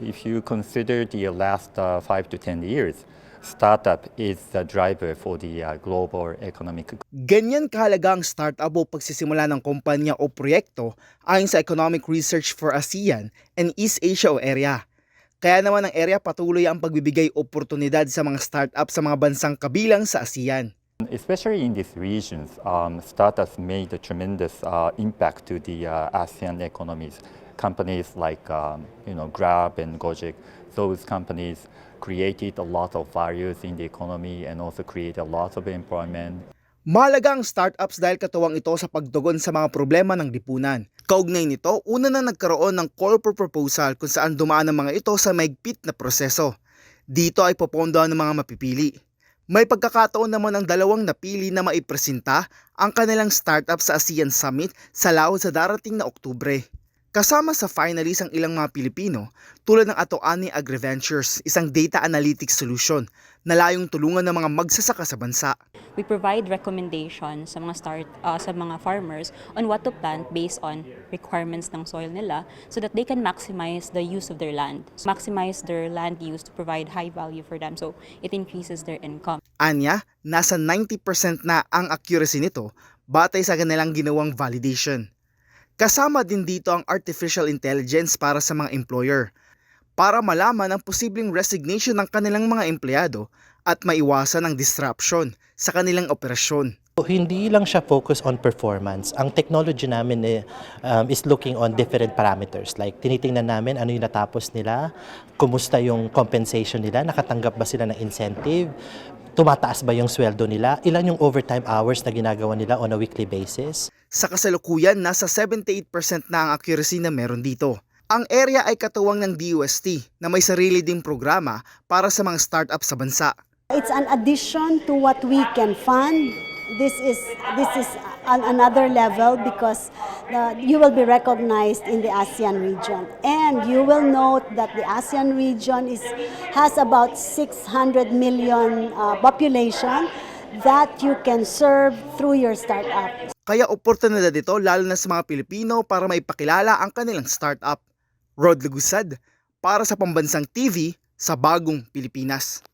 If you consider the last uh, five to 10 years, startup is the driver for the uh, global economic Ganyan kahalaga ang startup o pagsisimula ng kumpanya o proyekto ayon sa Economic Research for ASEAN and East Asia o area. Kaya naman ang area patuloy ang pagbibigay oportunidad sa mga startup sa mga bansang kabilang sa ASEAN. Especially in these regions, um, startups made a tremendous uh, impact to the uh, ASEAN economies. Companies like um, you know Grab and Gojek, those companies created a lot of values in the economy and also created a lot of employment. Mahalaga ang startups dahil katuwang ito sa pagtugon sa mga problema ng lipunan. Kaugnay nito, una na nagkaroon ng for proposal kung saan dumaan ang mga ito sa maigpit na proseso. Dito ay popondohan ng mga mapipili. May pagkakataon naman ang dalawang napili na maipresenta ang kanilang startup sa ASEAN Summit sa Laos sa darating na Oktubre. Kasama sa finalists ang ilang mga Pilipino tulad ng Atoani AgriVentures, isang data analytics solution na layong tulungan ng mga magsasaka sa bansa. we provide recommendations sa mga start uh, sa mga farmers on what to plant based on requirements ng soil nila so that they can maximize the use of their land maximize their land use to provide high value for them so it increases their income Anya, nasa 90% na ang accuracy nito batay sa kanilang ginawang validation. Kasama din dito ang artificial intelligence para sa mga employer para malaman ang posibleng resignation ng kanilang mga empleyado at maiwasan ang disruption sa kanilang operasyon. Hindi lang siya focus on performance. Ang technology namin eh, um, is looking on different parameters. Like, tinitingnan namin ano yung natapos nila, kumusta yung compensation nila, nakatanggap ba sila ng incentive, tumataas ba yung sweldo nila, ilan yung overtime hours na ginagawa nila on a weekly basis. Sa kasalukuyan, nasa 78% na ang accuracy na meron dito. Ang area ay katuwang ng DUST na may sarili ding programa para sa mga startup sa bansa. It's an addition to what we can fund. This is this is on another level because the, you will be recognized in the ASEAN region, and you will note that the ASEAN region is has about 600 million uh, population that you can serve through your startup. Kaya oportunidad ito lalo na sa mga Pilipino para maipakilala ang kanilang startup. Rod Lugusad para sa Pambansang TV sa Bagong Pilipinas.